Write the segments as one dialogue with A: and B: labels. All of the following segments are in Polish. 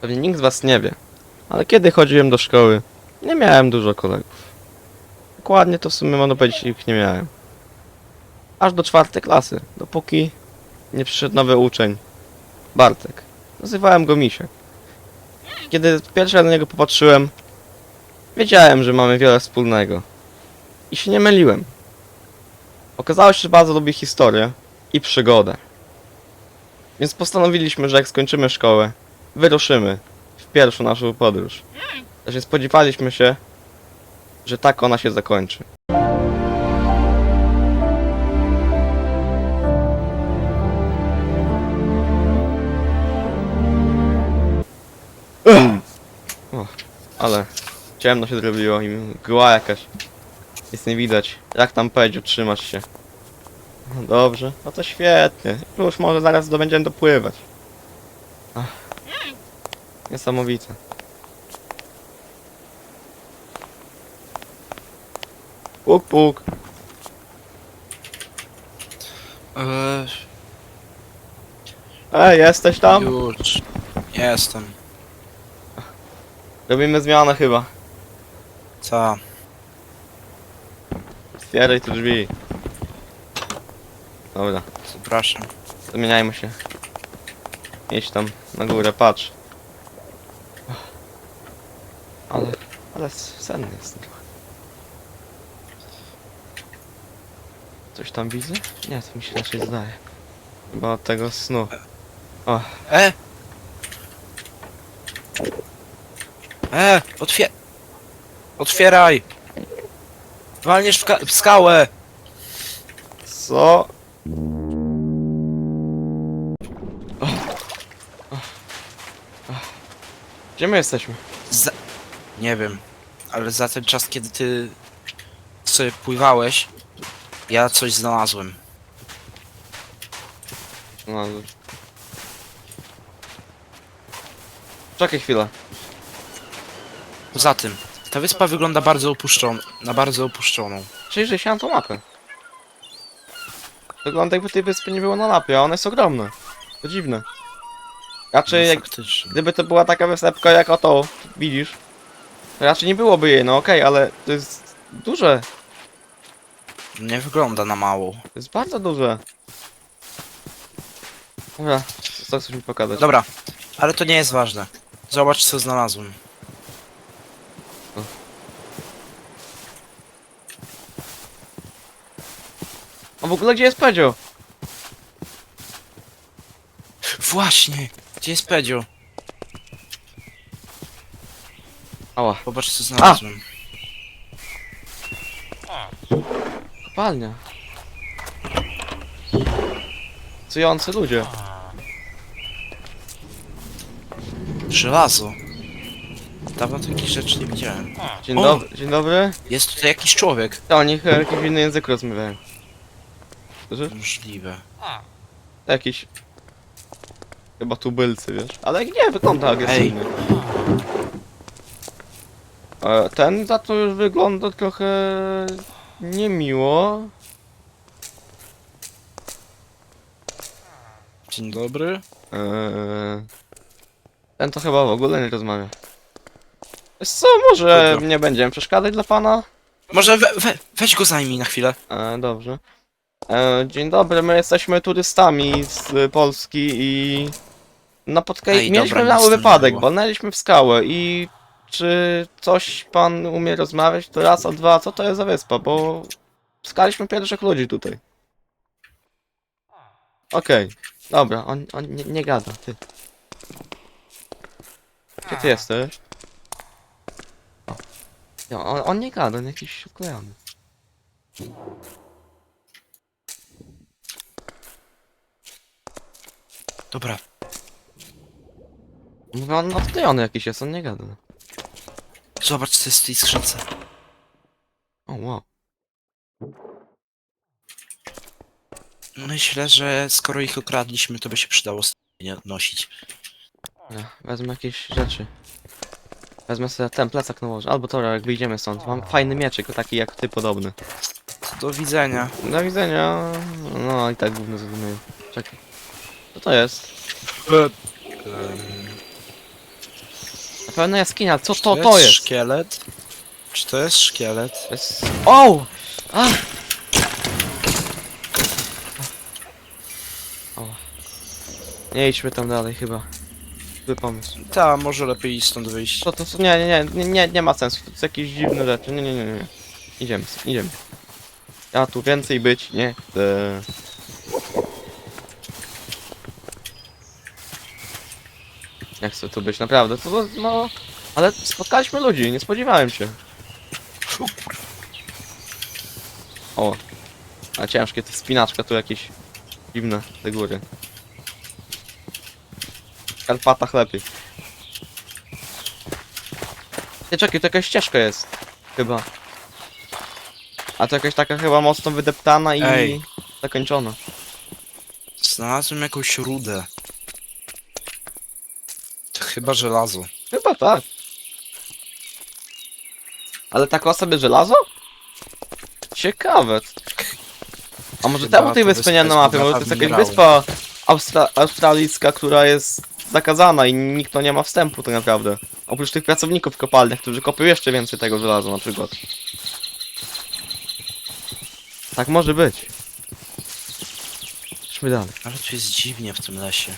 A: Pewnie nikt z was nie wie, ale kiedy chodziłem do szkoły, nie miałem dużo kolegów. Dokładnie to w sumie można powiedzieć ich nie miałem. Aż do czwartej klasy, dopóki nie przyszedł nowy uczeń. Bartek. Nazywałem go Misiek. Kiedy pierwszy raz na niego popatrzyłem, wiedziałem, że mamy wiele wspólnego. I się nie myliłem. Okazało się, że bardzo lubi historię i przygodę. Więc postanowiliśmy, że jak skończymy szkołę, wyruszymy w pierwszą naszą podróż. Nie spodziewaliśmy się, że tak ona się zakończy. O, ale ciemno się zrobiło i mgła jakaś. Nic nie widać. Jak tam powiedział, trzymać się. No dobrze, no to świetnie. Już może zaraz będziemy dopływać. Niesamowite. Puk, puk.
B: Eee,
A: Ej, jesteś tam?
B: już. Jestem.
A: Robimy zmianę chyba.
B: Co?
A: Otwieraj te drzwi. Dobra,
B: Zapraszam.
A: zmieniajmy się. Idź tam na górę, patrz. Ale, ale senny jest trochę. Coś tam widzę? Nie, to mi się raczej zdaje. Chyba od tego snu. O,
B: E! E! Otwier... Otwieraj! Walniesz w, w skałę!
A: co? Gdzie my jesteśmy?
B: Nie wiem, ale za ten czas, kiedy ty sobie pływałeś, ja coś znalazłem.
A: No. Czekaj chwilę.
B: Poza tym, ta wyspa wygląda bardzo opuszczoną, na bardzo opuszczoną.
A: Przyjrzyj się na tą mapę. Wygląda jakby tej wyspy nie było na mapie, a ona jest ogromna. To dziwne. Raczej
B: No,
A: jak,
B: faktycznie.
A: gdyby to była taka wysepka jak oto, widzisz. Raczej nie byłoby jej, no okej, ale to jest duże.
B: Nie wygląda na mało.
A: To jest bardzo duże. Dobra, co chcesz mi pokazać?
B: Dobra, ale to nie jest ważne. Zobacz co znalazłem.
A: A w ogóle gdzie jest Pedzio?
B: Właśnie! Gdzie jest Pedzio?
A: Ała,
B: Zobacz co znalazłem.
A: kopalnia. Cujący ludzie.
B: Żelazo. Dawno takich rzeczy nie widziałem.
A: Dzień
B: O!
A: dobry, dzień dobry.
B: Jest tutaj jakiś człowiek.
A: To oni chyba jakiś inny język rozmawiają.
B: Możliwe.
A: Jakiś... Chyba tubylcy, wiesz? Ale nie, wygląda agresywnie. E, Ten za to już wygląda trochę... niemiło.
B: Dzień dobry.
A: Eee, Ten to chyba w ogóle nie rozmawia. Wiesz co, może
B: Dobra.
A: nie będziemy przeszkadzać dla pana?
B: Może we, we, weź go zajmij na chwilę.
A: E, dobrze. E, dzień dobry, my jesteśmy turystami z Polski i napotkali...
B: Ej,
A: Mieliśmy
B: dobra,
A: mały
B: nic nie
A: wypadek,
B: było.
A: walnęliśmy w skałę i czy coś pan umie rozmawiać? To raz, a dwa, co to jest za wyspa, bo skaliśmy pierwszych ludzi tutaj. Okej, dobra, on, on nie, nie gada, ty. Gdzie ty jesteś? O. On, on nie gada, on jakiś wklejony.
B: Dobra.
A: Mówię, on odklejony jakiś jest, on nie gada.
B: Zobacz co jest w tej skrzynce.
A: O, wow.
B: Myślę, że skoro ich okradliśmy, to by się przydało nie nosić.
A: Dobra, wezmę jakieś rzeczy. Wezmę sobie ten plecak nałożę, albo to jak wyjdziemy stąd. Mam fajny mieczyk, taki jak ty podobny.
B: Do widzenia.
A: Do widzenia. No i tak gówno zrozumiałem. Czekaj. Co to jest?
B: Em,
A: Na pewno jaskinia, co to, to jest?
B: szkielet? Czy to jest szkielet?
A: To jest... O! A! O. Nie idźmy tam dalej chyba. Zły pomysł.
B: Ta, może lepiej stąd wyjść.
A: To, to, to nie, nie, nie, nie, nie, nie ma sensu. To są jakieś dziwne rzeczy. Nie, nie, nie, nie. Idziemy, idziemy. Ja tu więcej być nie chcę. Nie chcę tu być, naprawdę. To, to, no... Ale spotkaliśmy ludzi, nie spodziewałem się. O. A ciężkie, to spinaczka tu jakieś dziwne, te góry. W Karpatach lepiej. Nie, czekaj, to jakaś ścieżka jest. Chyba. A to jakaś taka chyba mocno wydeptana i
B: Ej.
A: zakończona.
B: Znalazłem jakąś rudę. Chyba żelazo.
A: Chyba tak. Ale taka sobie żelazo? Ciekawe. A może
B: Chyba
A: temu tej wyspy
B: wyspa
A: nie na
B: jest
A: mapie, może to jest jakaś wyspa austra australijska, która jest zakazana i nikt to nie ma wstępu tak naprawdę. Oprócz tych pracowników w kopalniach, którzy kopią jeszcze więcej tego żelaza na przykład. Tak może być. Idźmy dalej.
B: Ale tu jest dziwnie w tym lesie.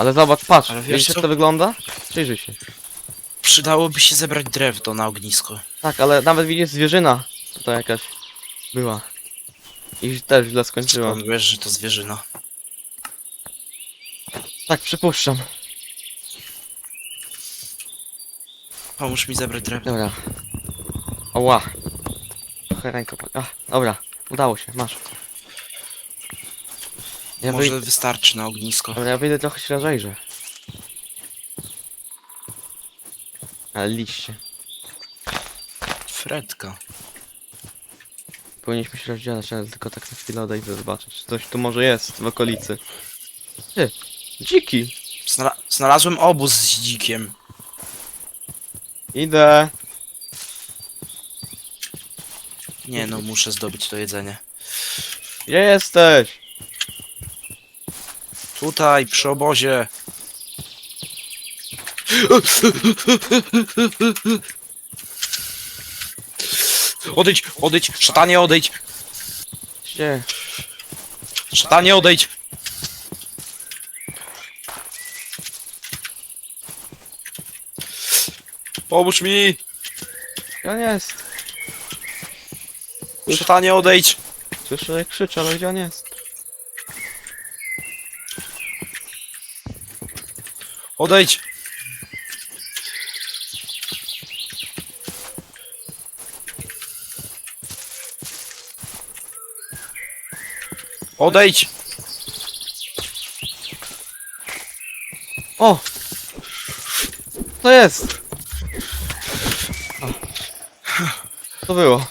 A: Ale zobacz, patrz,
B: Ale wiesz
A: jak
B: co?
A: to wygląda? Przyjrzyj się.
B: Przydałoby się zebrać drewno na ognisko.
A: Tak, ale nawet widzisz zwierzyna. Tutaj jakaś była. I też źle skończyła.
B: Skąd wiesz, że to zwierzyna?
A: Tak, przypuszczam.
B: Pomóż mi zebrać drewno.
A: Dobra. Oła. Trochę ręką. A, dobra. Udało się, masz. Ja
B: Może
A: wyjdę,
B: wystarczy na ognisko.
A: dobra, ja wyjdę trochę się rozejrzę. Ale liście.
B: Fredka.
A: Powinniśmy się rozdzielać, ale tylko tak na chwilę odejdę zobaczyć. czy Coś tu może jest w okolicy. Ty, dziki.
B: Znala znalazłem obóz z dzikiem.
A: Idę.
B: Nie no, muszę zdobyć to jedzenie.
A: Gdzie jesteś?
B: Tutaj, przy obozie. Odejdź, odejdź, szatanie odejdź,
A: Gdzie?
B: szatanie odejdź. Pomóż mi,
A: Gdzie on jest?
B: szatanie odejdź.
A: Słyszę jak krzyczy, ale gdzie on jest?
B: Odejdź. Odejdź.
A: O! To jest! To było.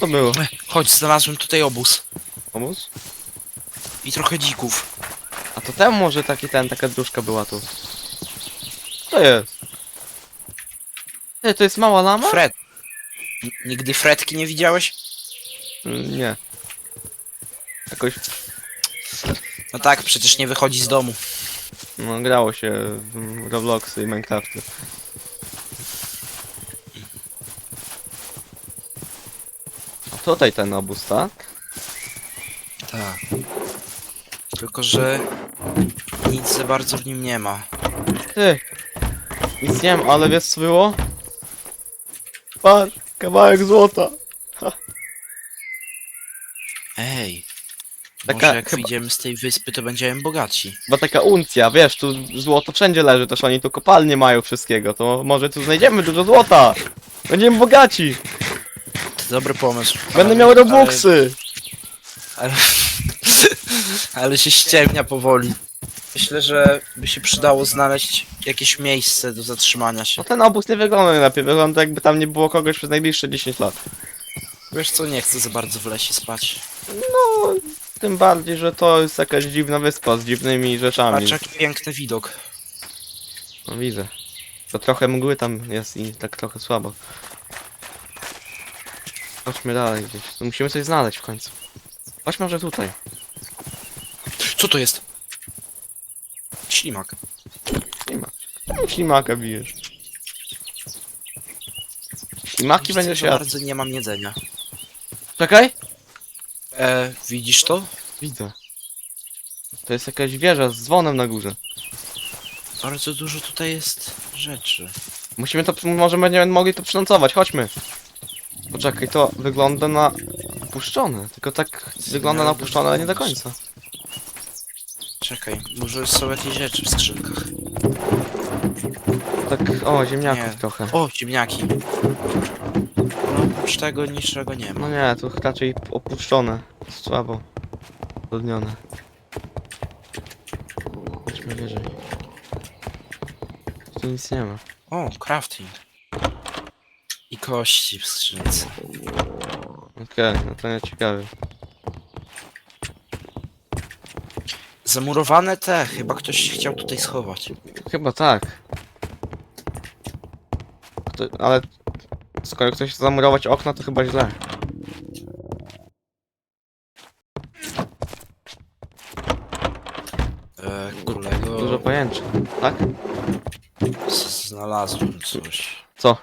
A: To było.
B: Chodź, znalazłem tutaj obóz.
A: Pomóc?
B: I trochę dzików.
A: A to temu może taki ten, taka dróżka była tu. To jest. Ty, to jest mała lama?
B: Fred. N- Nigdy Fredki nie widziałeś?
A: Mm, Nie. Jakoś,
B: No tak, przecież nie wychodzi z domu.
A: no grało się w Robloxy i Minecrafty. A tutaj ten obóz, tak?
B: Tak. Tylko, że nic za bardzo w nim nie ma.
A: Ty! Nic nie wiem, ale wiesz co było? Patrz, kawałek złota!
B: Ej.
A: Taka
B: Może jak
A: chyba-
B: wyjdziemy z tej wyspy, to będziemy bogaci.
A: Bo taka uncja, wiesz, tu złoto wszędzie leży, też oni tu kopalnie mają wszystkiego, to może tu znajdziemy dużo złota! Będziemy bogaci!
B: To dobry pomysł.
A: Będę
B: ale-
A: miał robuxy!
B: Ale, ale, ale się ściemnia powoli. Myślę, że by się przydało znaleźć jakieś miejsce do zatrzymania się.
A: No ten obóz nie wygląda najlepiej, wygląda jakby tam nie było kogoś przez najbliższe 10 lat.
B: Wiesz co, nie chcę za bardzo w lesie spać.
A: No, tym bardziej, że to jest jakaś dziwna wyspa z dziwnymi rzeczami.
B: Patrz jaki piękny widok.
A: No widzę. To trochę mgły tam jest i tak trochę słabo. Chodźmy dalej gdzieś. Tu musimy coś znaleźć w końcu. Chodźmy może tutaj.
B: Co to jest? Ślimak.
A: Ślimak. Czemu ślimaka bijesz? Ślimaki
B: Wiesz co,
A: się
B: za
A: jadł.
B: bardzo nie mam jedzenia.
A: Czekaj!
B: E, widzisz to?
A: Widzę. To jest jakaś wieża z dzwonem na górze.
B: Bardzo dużo tutaj jest rzeczy.
A: Musimy to, może będziemy mogli to przenocować, chodźmy. Poczekaj, to wygląda na opuszczone, tylko tak wygląda na opuszczone, ale nie do końca.
B: Czekaj, może są jakieś rzeczy w skrzynkach.
A: Tak, o, ziemniaków
B: Nie.
A: trochę.
B: O, ziemniaki. No, oprócz tego niczego nie
A: No
B: ma.
A: nie, to raczej opuszczone, słabo. Trudnione. Chodźmy wyżej. Tu nic nie ma.
B: O, crafting. I kości w skrzynce.
A: Okej, no to nie ciekawe.
B: Zamurowane te, chyba ktoś chciał tutaj schować.
A: Chyba tak. Kto, ale skoro ktoś chce zamurować okna, to chyba źle.
B: E, kolego,
A: Dużo pajęczy, tak?
B: z- znalazłem coś.
A: Co?